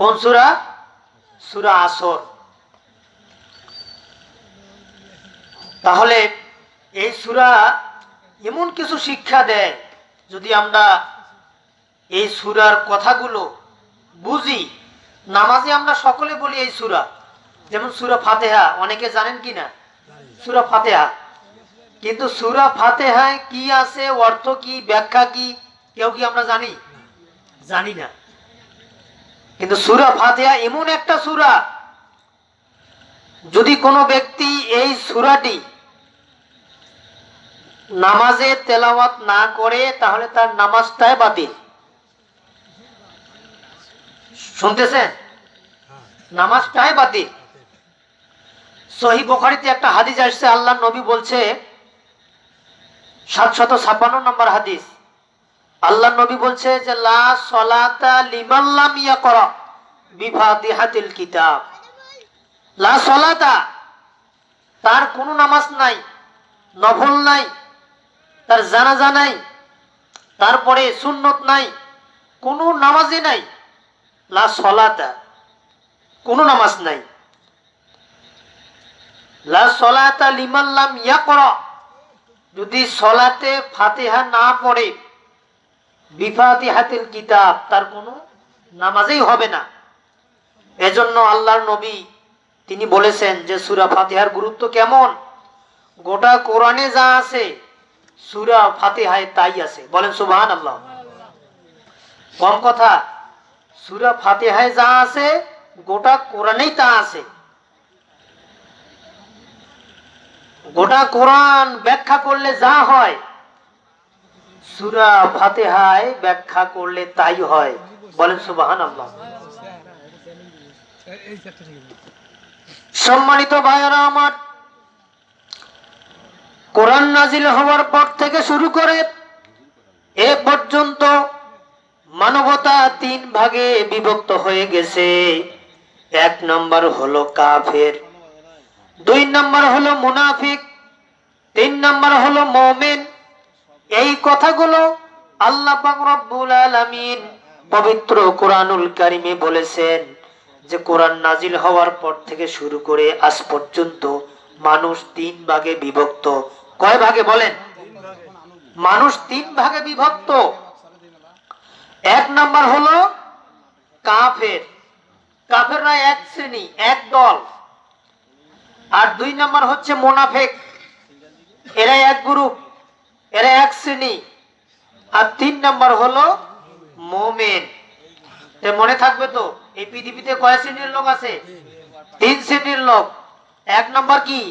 কোন সুরা? সুরা আসর। তাহলে এই সুরা এমন কিছু শিক্ষা দেয়, যদি আমরা এই সুরার কথাগুলো বুঝি। নামাজে আমরা সকলে বলি এই সুরা। যেমন সুরা ফাতেহা, অনেকে জানেন কি না? সুরা ফাতেহা। কিন্তু সুরা ফাতেহায় কি আছে? অর্থ কি? ব্যাখ্যা কি? কেউ কি আমরা জানি? জানি না। কিন্তু সুরা ফাতেহা এমন একটা সুরা, যদি কোনো ব্যক্তি এই সুরাটি নামাজে তেলাওয়াত না করে, তাহলে তার নামাজটাই বাতিল। শুনতেছেন? নামাজটাই বাতিল। সহি বোখারিতে একটা হাদিস আসছে আল্লাহ নবী বলছে, সাতশত ছাপ্পান্ন নম্বর হাদিস। আল্লাহ নবী বলছে যে, লা সলাতা লিমাল্লাম ইয়া করা বিফাতিহাতিল কিতাব। লা সলাতা, তার কোনো নামাজ নাই, নফল নাই, তার জানাজা নাই, তারপরে সুন্নত নাই, কোনো নামাজই নাই। লা সলাতা, কোনো নামাজ নাই। লা সলাতা লিমাল্লাম ইয়া করা যদি সলাতে ফাতিহা না পড়ে বিফাতিহাতিল কিতাব, তার কোনো নামাজেই হবে না। এজন্য আল্লাহর নবী তিনি বলেছেন যে, সুরা ফাতিহার গুরুত্ব কেমন? গোটা কোরআনে যা আছে, সুরা ফাতিহায় তাই আছে। বলেন সুবহান আল্লাহ কম কথা, সুরা ফাতিহায় যা আছে, গোটা কোরআনেই তা আছে। গোটা কোরআন ব্যাখ্যা করলে যা হয় সুরা ফাতেহায় ব্যাখ্যা করলে তাই হয়। বলেন সুবাহান আল্লাহ সম্মানিত ভাইয়েরা আমার, কোরআন নাজিল হওয়ার পর থেকে শুরু করে এ পর্যন্ত মানবতা তিন ভাগে বিভক্ত হয়ে গেছে। এক নম্বর হলো কাফের, দুই নম্বর হলো মুনাফিক, তিন নম্বর হলো মোমেন কথাগুলো আল্লাহ রব্বুল আলামিন পবিত্র কোরআনুল কারিমে বলেছেন যে কোরআন নাজিল হওয়ার পর থেকে শুরু করে আজ পর্যন্ত মানুষ তিন ভাগে বিভক্ত। কয় ভাগে বলেন? মানুষ তিন ভাগে বিভক্ত। এক নম্বর হলো কাফের। কাফেররা এক শ্রেণি, এক দল। আর দুই নাম্বার হচ্ছে মোনাফেক। এরা এক গ্রুপ। এরা এক শ্রেণি। আর তিন নম্বর হলো মোমেন। মনে থাকবে তো? এই পৃথিবীতে কয় শ্রেণির লোক আছে? তিন শ্রেণির লোক। এক নম্বর কি?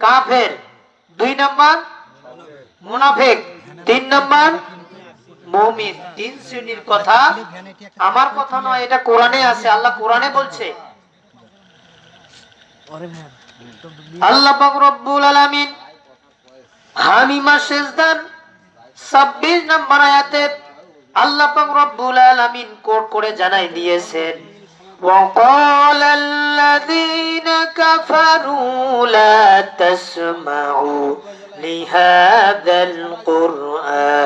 কাফের। দুই নম্বর? মুনাফেক। তিন নম্বর? মুমিন। তিন শ্রেণির কথা আমার কথা নয় এটা কোরআনে আছে। আল্লাহ কোরআনে বলছে। আল্লাহ রব্বুল আলামিন হামিমা সেজদার 26 নম্বর আয়াতে আল্লাহ পাক রব্বুল আলামিন কোট করে জানাই দিয়েছেন وقال الذين كفروا لا تسمعوا لهذا القرآن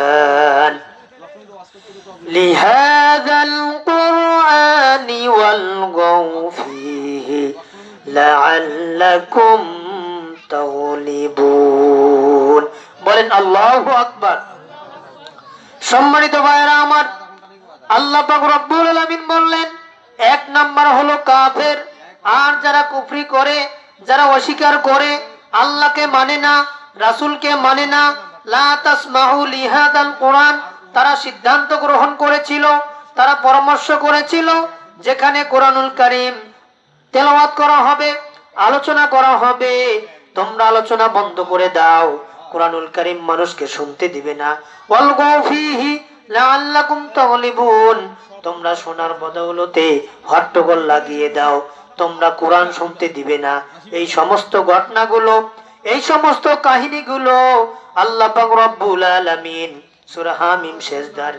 لهذا القرآن والغوا فيه لعلكم বলেন, আল্লাহু আকবার। সম্মানিত ভাইরা আমার, আল্লাহ রব্বুল আলামিন বললেন, এক নাম্বার হলো কাফের। আর যারা কুফরি করে, যারা অস্বীকার করে, আল্লাহকে মানে না, রাসূলকে মানে না কোরআন, তারা সিদ্ধান্ত গ্রহণ করেছিল, তারা পরামর্শ করেছিল, যেখানে কোরআনুল করিম তেলাওয়াত করা হবে, আলোচনা করা হবে। তোমরা আলোচনা বন্ধ করে দাও। কোরআনুল কারীম মানুষকে শুনতে দিবে না। তোমরা শোনার বদৌলতে হট্টগোল লাগিয়ে দাও। তোমরা কোরআন শুনতে দিবে না। এই সমস্ত ঘটনাগুলো, এই সমস্ত কাহিনীগুলো আল্লাহ রব্বুল আলামিন সূরা হামিম শেষদার।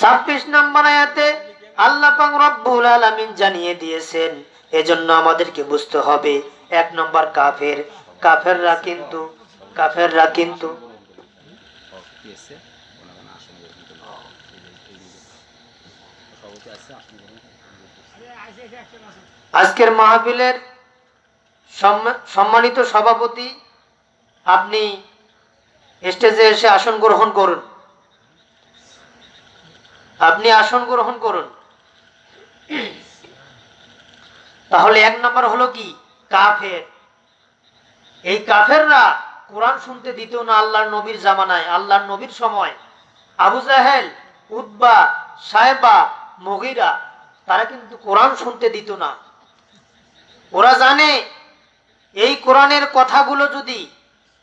26 নম্বর আয়াতে আল্লাহ রব্বুল আলামিন জানিয়ে দিয়েছেন, এজন্য আমাদেরকে বুঝতে হবে, এক নম্বর কাফের। কাফেররা কিন্তু কাফেররা কিন্তু আজকের মাহফিলের সম্মা- সম্মানিত সভাপতি, আপনি স্টেজে এসে আসন গ্রহণ করুন। আপনি আসন গ্রহণ করুন। তাহলে এক নম্বর হলো কি? কাফের। এই কাফেররা কোরআন শুনতে দিত না আল্লাহর নবীর জামানায়, আল্লাহর নবীর সময়। আবু জাহেল উদ্বা সাহেবা, মগিরা, তারা কিন্তু কোরআন শুনতে দিত না। ওরা জানে, এই কোরআনের কথাগুলো যদি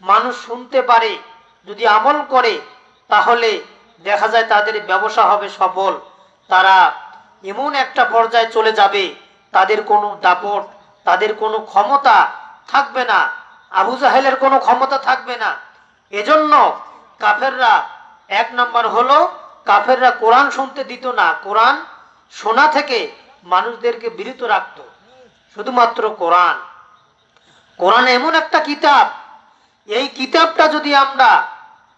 মানুষ শুনতে পারে, যদি আমল করে, তাহলে দেখা যায় তাদের ব্যবসা হবে সফল। তারা এমন একটা পর্যায়ে চলে যাবে, তাদের কোনো দাপট, তাদের কোনো ক্ষমতা থাকবে না। আবু জাহেলের কোনো ক্ষমতা থাকবে না। এজন্য কাফেররা এক নম্বর হলো, কাফেররা কোরআন শুনতে দিত না। কোরআন শোনা থেকে মানুষদেরকে বিরত রাখত। শুধুমাত্র কোরআন। কোরআন এমন একটা কিতাব। এই কিতাবটা যদি আমরা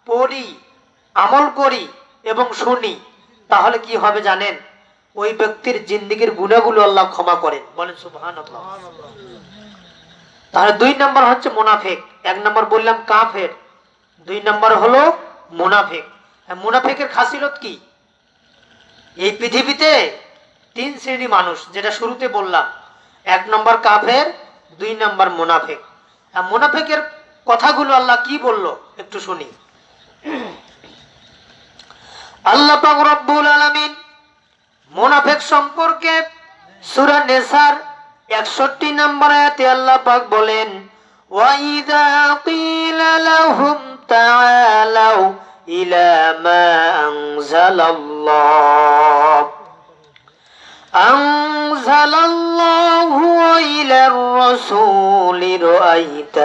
পড়ি, আমল করি এবং শুনি, তাহলে কি হবে জানেন? ওই ব্যক্তির জিন্দিগির গুণাগুলো আল্লাহ ক্ষমা করেন। বলেন সুবহান তাহলে দুই নম্বর হচ্ছে মোনাফেক। এক নম্বর বললাম কাফের। দুই নম্বর হলো মোনাফেক। মুনাফেকের খাসিলত কি? এই পৃথিবীতে তিন শ্রেণি মানুষ, যেটা শুরুতে বললাম। এক নম্বর কাফের, দুই নম্বর মুনাফেক। মুনাফেকের কথাগুলো আল্লাহ কি বলল? একটু শুনি। আল্লাহ রব্বুল আলামিন মোনাফেক সম্পর্কে সূরা নেসার 61 নম্বর আয়াতে আল্লাহ পাক বলেন ওয়াইদা কিলা লাহুম তাআলাউ ইলা মা আনজালাল্লাহ أنزل الله إلى الرسول رأيت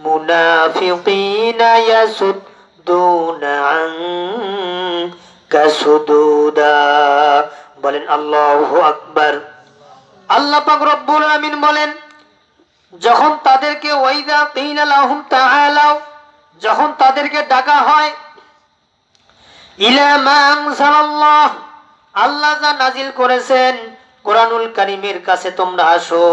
المنافقين يسدون عنك سدودا বলেন আল্লাহু আকবার আল্লাহ পাক রব্বুল আমিন বলেন, যখন তাদেরকে ওয়াইদা কিলা লাহুম তাআলাউ যখন তাদেরকে ডাকা হয়, ইলা মা আনজালাল্লাহ, আল্লাহ যা নাজিল করেছেন, কোরআনুল কারিমের কাছে তোমরা আসো,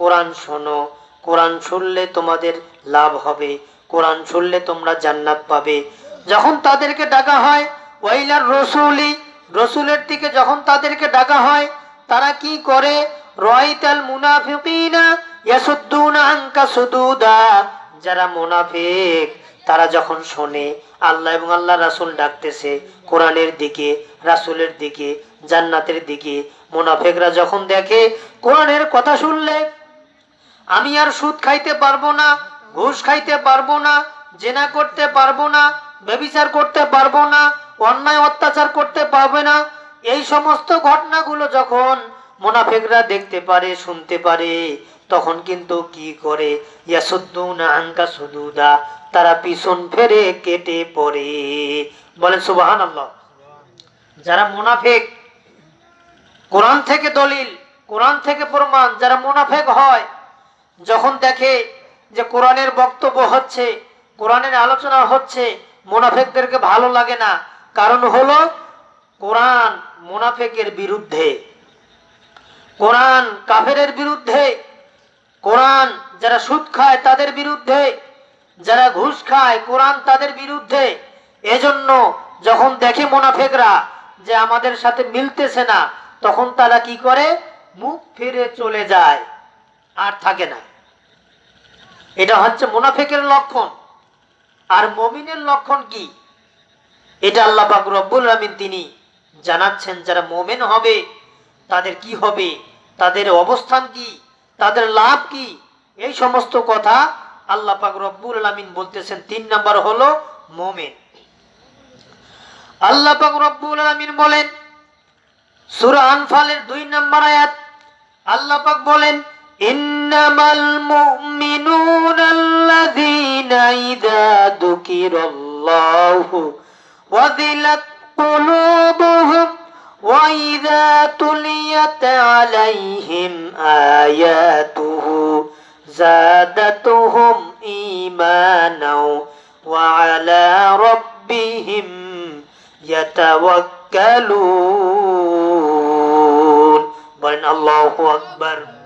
কোরআন শোনো, কোরআন শুনলে তোমাদের লাভ হবে, কোরআন শুনলে তোমরা জান্নাত পাবে। যখন তাদেরকে ডাকা হয়, ওয়াইলার রসুলি, রসুলের দিকে যখন তাদেরকে ডাকা হয়, তারা কি করে? রয়তাল মুনাফিকিনা ইয়াসুদ্দুনা আনকা সুদুদা। যারা মুনাফিক, তারা যখন শোনে, আল্লাহ এবং আল্লাহ রাসুল ডাকতেছে কোরআনের দিকে, রাসুলের দিকে, জান্নাতের দিকে, মোনাফেকরা যখন দেখে কোরআনের কথা শুনলে, আমি আর সুদ খাইতে পারব না, ঘুষ খাইতে পারব না, জেনা করতে পারব না, ব্যবিচার করতে পারব না, অন্যায় অত্যাচার করতে পারবে না, এই সমস্ত ঘটনাগুলো যখন মোনাফেকরা দেখতে পারে, শুনতে পারে, তখন কিন্তু কি করে? আনকা সুদুদা, তারা পিছন ফেরে কেটে পড়ে। বলেন সুবাহান যারা মুনাফেক, কোরআন থেকে দলিল, কোরআন থেকে প্রমাণ, যারা মুনাফেক হয়, যখন দেখে যে কোরআনের বক্তব্য হচ্ছে, কোরআনের আলোচনা হচ্ছে, মোনাফেকদেরকে ভালো লাগে না। কারণ হলো, কোরআন মোনাফেকের বিরুদ্ধে। কোরআন কাফেরের বিরুদ্ধে, কোরআন যারা সুদ খায় তাদের বিরুদ্ধে, যারা ঘুষ খায় কোরআন তাদের বিরুদ্ধে। এজন্য যখন দেখে মোনাফেকরা যে আমাদের সাথে মিলতেছে না, তখন তারা কি করে? মুখ ফিরে চলে যায়, আর থাকে না। এটা হচ্ছে মোনাফেকের লক্ষণ। আর মমিনের লক্ষণ কি? এটা আল্লাহ পাক রব্বুল আমিন তিনি জানাচ্ছেন, যারা মোমেন হবে তাদের কি হবে? তাদের অবস্থান কি? তাদের লাভ কি? এই সমস্ত কথা আল্লাহ পাক রব্বুল আলমিন বলতেছেন। তিন নাম্বার হলো মোমেন। আল্লাহ পাক রব্বুল আলমিন বলেন, সুরা আনফালের দুই নাম্বার আয়াত, আল্লাহ পাক বলেন, ইন্নামাল মুমিনুনাল্লাযীনা ইযা যুকিরাল্লাহু ওয়াজিলাত কুলুবুহুম تليت عليهم آياته زادتهم إيمانا وعلى ربهم يتوكلون. بين الله أكبر.